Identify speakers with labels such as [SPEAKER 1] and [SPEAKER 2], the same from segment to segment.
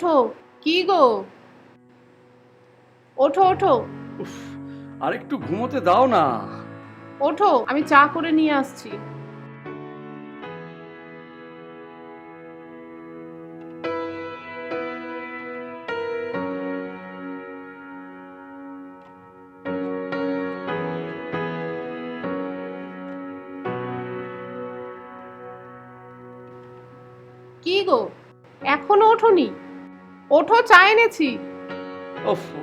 [SPEAKER 1] ওঠো। কি গো? ওঠো ওঠো।
[SPEAKER 2] উফ আর একটু ঘুমোতে দাও না।
[SPEAKER 1] ওঠো আমি চা করে নিয়ে আসছি। কি গো? এখনও ওঠোনি? ওঠো চা এনেছি।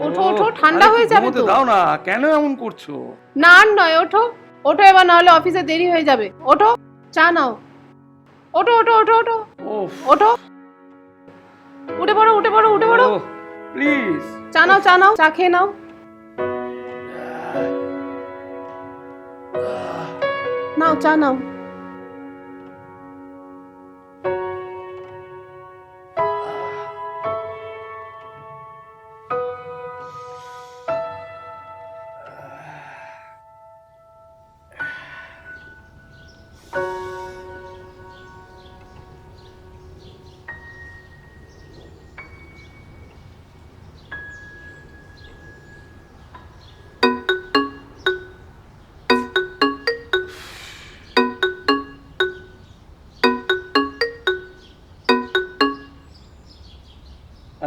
[SPEAKER 1] ওঠো, ওঠো, ঠান্ডা হয়ে যাবে তো।
[SPEAKER 2] দাও না কেন এমন করছ?
[SPEAKER 1] না আর নয় ওঠো। ওঠো এবার নাহলে অফিসে দেরি হয়ে যাবে। ওঠো চা নাও। ওঠো ওঠো ওঠো ওঠো। ওঠো। উঠে পড়ো উঠে পড়ো উঠে পড়ো।
[SPEAKER 2] প্লিজ
[SPEAKER 1] চা নাও চা নাও চা খেয়ে নাও। নাও চা নাও।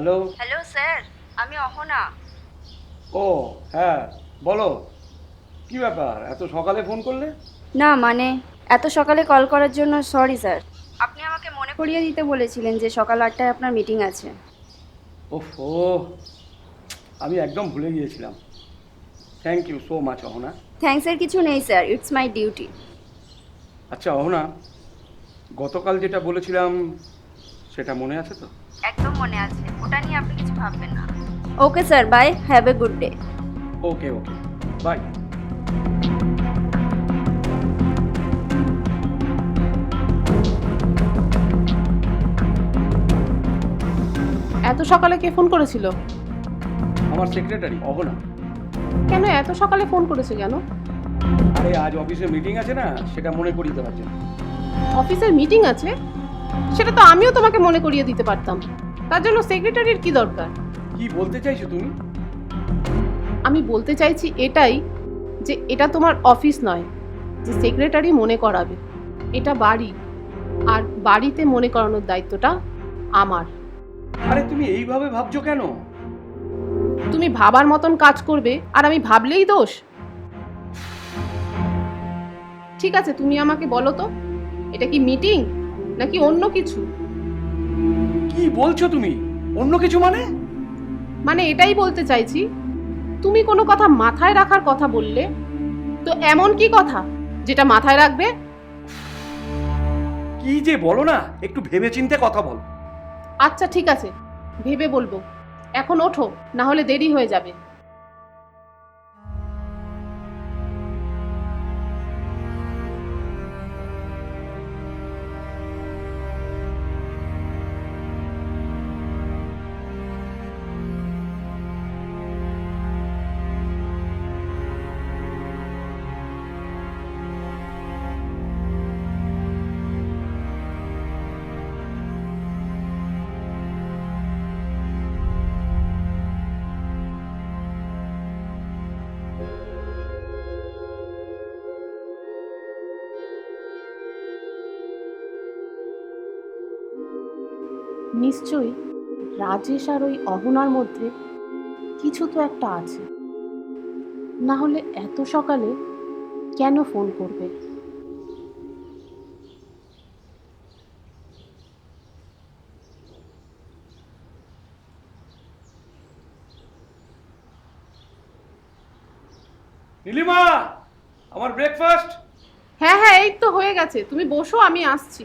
[SPEAKER 2] হ্যালো?
[SPEAKER 3] হ্যালো স্যার আমি অহনা।
[SPEAKER 2] ও হ্যাঁ বলো। কি ব্যাপার এত সকালে ফোন করলে?
[SPEAKER 3] না মানে এত সকালে কল করার জন্য সরি স্যার। আপনি আমাকে মনে করিয়ে দিতে বলেছিলেন যে সকাল আটটায় আপনার মিটিং আছে।
[SPEAKER 2] ওফো আমি একদম ভুলে গিয়েছিলাম। Thank you so much Ahana.
[SPEAKER 3] থ্যাঙ্কসের কিছু নেই স্যার ইটস মাই ডিউটি
[SPEAKER 2] আচ্ছা অহনা গতকাল যেটা বলেছিলাম সেটা মনে আছে তো?
[SPEAKER 3] একদম মনে আছে। ওটা নিয়ে আপনি কিছু ভাববেন না। Okay sir bye have a good day
[SPEAKER 2] okay okay bye
[SPEAKER 1] এত সকালে কে ফোন করেছিল?
[SPEAKER 2] আমার সেক্রেটারি অহনা।
[SPEAKER 1] কেন এত সকালে ফোন করেছে কেন
[SPEAKER 2] আরে আজ অফিসে মিটিং আছে না সেটা মনে করিয়ে দেওয়ার জন্য
[SPEAKER 1] অফিসের মিটিং আছে? সেটা তো আমিও তোমাকে মনে করিয়ে দিতে পারতাম। তার জন্য সেক্রেটারির কি দরকার?
[SPEAKER 2] কি বলতে চাইছো তুমি?
[SPEAKER 1] আমি বলতে চাইছি এটাই যে এটা তোমার অফিস নয় যে সেক্রেটারি মনে করাবে। এটা বাড়ি আর বাড়িতে মনে করানোর দায়িত্বটা আমার।
[SPEAKER 2] আরে তুমি এইভাবে ভাবছ কেন?
[SPEAKER 1] তুমি ভাবার মতন কাজ করবে আর আমি ভাবলেই দোষ। ঠিক আছে তুমি আমাকে বলো তো এটা কি মিটিং নাকি অন্য কিছু?
[SPEAKER 2] কি বলছো তুমি? অন্য কিছু মানে?
[SPEAKER 1] মানে এটাই বলতে চাইছি তুমি কোনো কথা মাথায় রাখার কথা বললে তো এমন কি কথা যেটা মাথায় রাখবে?
[SPEAKER 2] কি যে বলো না একটু ভেবে ভেবেচিন্তে কথা বল।
[SPEAKER 1] আচ্ছা ঠিক আছে ভেবে বলব। এখন ওঠো না হলে দেরি হয়ে যাবে। নিশ্চয়ই রাজেশ আর ওই অহনার মধ্যে কিছু তো একটা আছে। না হলে এত সকালে কেন ফোন করবে?
[SPEAKER 2] নীলিমা আমার ব্রেকফাস্ট
[SPEAKER 1] হ্যাঁ হ্যাঁ এই তো হয়ে গেছে। তুমি বসো আমি আসছি।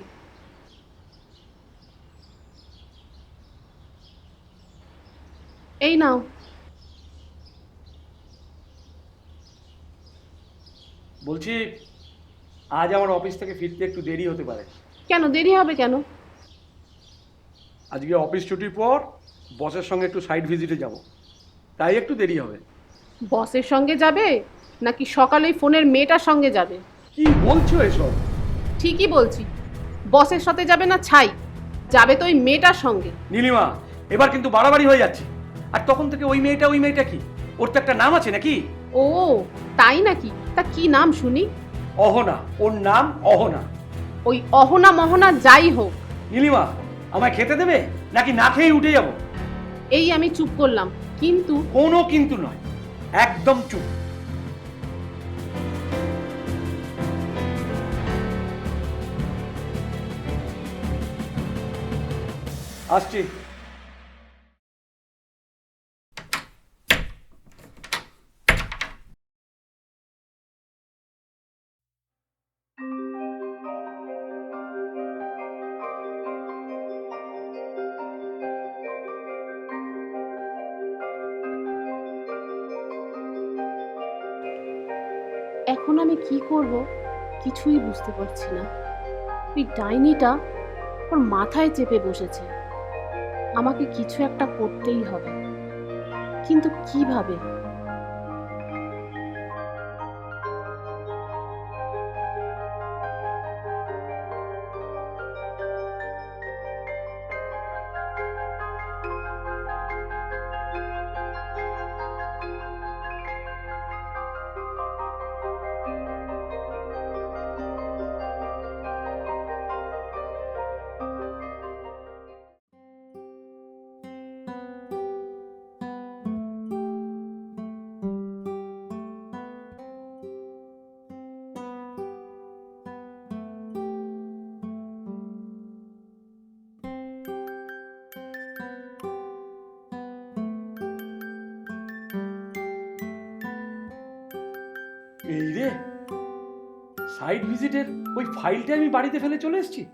[SPEAKER 1] এই নাও।
[SPEAKER 2] বলছি আজ আমার অফিস থেকে ফিরতে একটু দেরি হতে পারে।
[SPEAKER 1] কেন? দেরি হবে কেন?
[SPEAKER 2] আজকে অফিস ছুটির পর বসের সঙ্গে একটু সাইড ভিজিটে যাব। তাই একটু দেরি হবে।
[SPEAKER 1] বসের সঙ্গে যাবে? নাকি সকালেই ফোনের মেয়েটার সঙ্গে যাবে?
[SPEAKER 2] কি বলছো এসব?
[SPEAKER 1] ঠিকই বলছি। বসের সাথে যাবে না ছাই। যাবে তো ওই মেয়েটার সঙ্গে।
[SPEAKER 2] নীলিমা এবার কিন্তু বাড়াবাড়ি হয়ে যাচ্ছে। আর তখন থেকে ওই মেয়েটা ওই মেয়েটা কি? ওর তো একটা নাম আছে নাকি?
[SPEAKER 1] ও তাই নাকি? তা কি নাম শুনি?
[SPEAKER 2] অহনা ওর নাম অহনা।
[SPEAKER 1] ওই অহনা মহনা যাই হোক।
[SPEAKER 2] নীলিমা আমায় খেতে দেবে? নাকি না খেয়ে উঠে যাব?
[SPEAKER 1] এই আমি চুপ করলাম কিন্তু
[SPEAKER 2] কোনো কিন্তু নয় একদম চুপ। আসছি।
[SPEAKER 1] এখন আমি কি করব কিছুই বুঝতে পারছি না। ওই ডাইনিটা ওর মাথায় চেপে বসেছে। আমাকে কিছু একটা করতেই হবে। কিন্তু কীভাবে?
[SPEAKER 2] এই রে সাইড ভিজিটের ওই ফাইলটা আমি বাড়িতে ফেলে চলে এসেছি।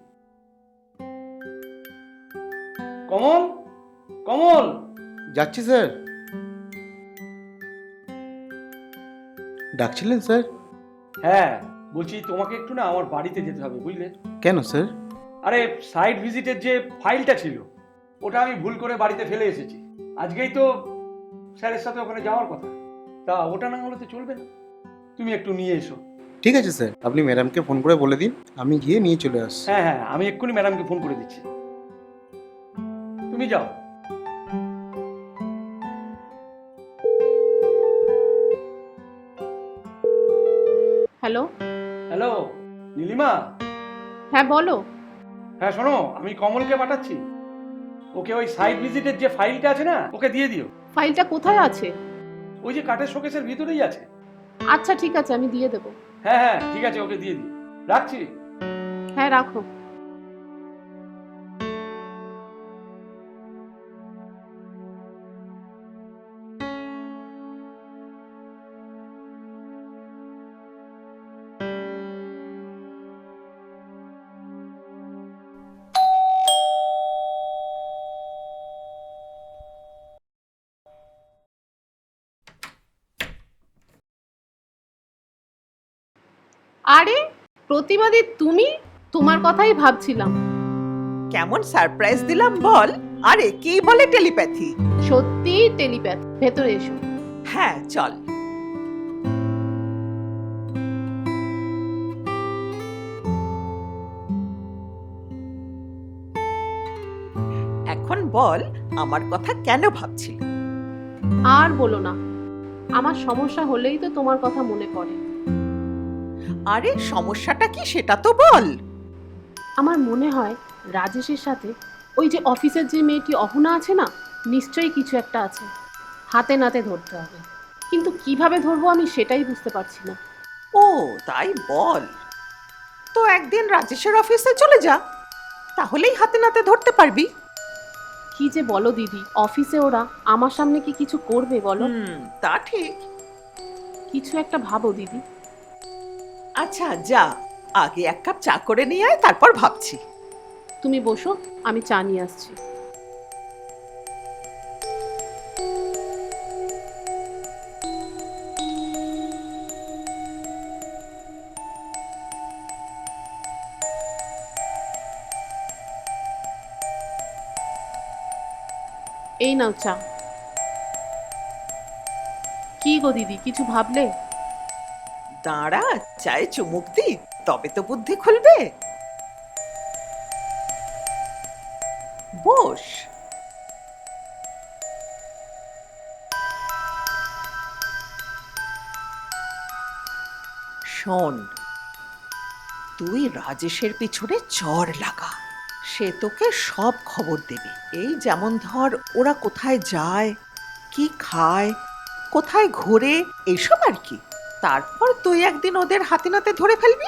[SPEAKER 2] কমল কমল।
[SPEAKER 4] যাচ্ছি স্যার। ডাকছিলেন স্যার?
[SPEAKER 2] হ্যাঁ বলছি তোমাকে একটু না আমার বাড়িতে যেতে হবে বুঝলে?
[SPEAKER 4] কেন স্যার?
[SPEAKER 2] আরে সাইড ভিজিটের যে ফাইলটা ছিল ওটা আমি ভুল করে বাড়িতে ফেলে এসেছি। আজকেই তো স্যারের সাথে ওখানে যাওয়ার কথা। তা ওটা না হলে তো চলবে না। তুমি একটু নিয়ে এসো।
[SPEAKER 4] ঠিক আছে স্যার। আপনি ম্যাডামকে ফোন করে বলে দিন আমি গিয়ে নিয়ে চলে আসছি।
[SPEAKER 2] হ্যাঁ হ্যাঁ আমি এক্ষুনি ম্যাডামকে ফোন করে দিচ্ছি। তুমি যাও।
[SPEAKER 1] হ্যালো।
[SPEAKER 2] হ্যালো নীলিমা?
[SPEAKER 1] হ্যাঁ বলো।
[SPEAKER 2] হ্যাঁ শোনো আমি কমলকে পাঠাচ্ছি। ওকে ওই সাইট ভিজিটের যে ফাইলটা আছে না ওকে দিয়ে দিও।
[SPEAKER 1] ফাইলটা কোথায় আছে?
[SPEAKER 2] ওই যে কাঠের শোকেসের ভিতরেই আছে।
[SPEAKER 1] আচ্ছা ঠিক আছে আমি দিয়ে দেবো।
[SPEAKER 2] হ্যাঁ হ্যাঁ ঠিক আছে ওকে দিয়ে দিই। রাখছি?
[SPEAKER 1] হ্যাঁ রাখো। আরে প্রতিবাদী তুমি? তোমার কথাই ভাবছিলাম।
[SPEAKER 5] কেমন সারপ্রাইজ দিলাম বল। আরে কি বলে টেলিপ্যাথি।
[SPEAKER 1] সত্যি টেলিপ্যাথ। ভেতরে এসো।
[SPEAKER 5] হ্যাঁ চল। এখন বল আমার কথা কেন ভাবছিলি?
[SPEAKER 1] আর বলো না। আমার সমস্যা হলেই তো তোমার কথা মনে পড়ে।
[SPEAKER 5] আরে সমস্যাটা কি সেটা তো বল।
[SPEAKER 1] আমার মনে হয় রাজেশের সাথে ওই যে অফিসের যে মেয়েটি অহনা আছে না নিশ্চয়ই কিছু একটা আছে। হাতে নাতে ধরতে হবে। কিন্তু কীভাবে ধরবো আমি সেটাই বুঝতে পারছি না।
[SPEAKER 5] ও তাই বল। তো একদিন রাজেশের অফিসে চলে যা তাহলেই হাতে নাতে ধরতে পারবি।
[SPEAKER 1] কি যে বলো দিদি অফিসে ওরা আমার সামনে কি কিছু করবে বলো?
[SPEAKER 5] তা ঠিক।
[SPEAKER 1] কিছু একটা ভাবো দিদি।
[SPEAKER 5] আচ্ছা যা। আগে এক কাপ চা করে নিয়ে আয়, তারপর ভাবছি।
[SPEAKER 1] তুমি বসো, আমি চা নিয়ে আসছি। এই নাও চা। কি গো দিদি, কিছু ভাবলে?
[SPEAKER 5] দাঁড়া, চায়ে চুমুক দি তবে তো বুদ্ধি খুলবে। বস। শোন, তুই রাজেশের পিছনে চর লাগা। সে তোকে সব খবর দেবে। এই যেমন ধর, ওরা কোথায় যায়, কি খায়, কোথায় ঘোরে, এসব আর কি। তারপর তুই একদিন ওদের হাতে নাতে ধরে ফেলবি?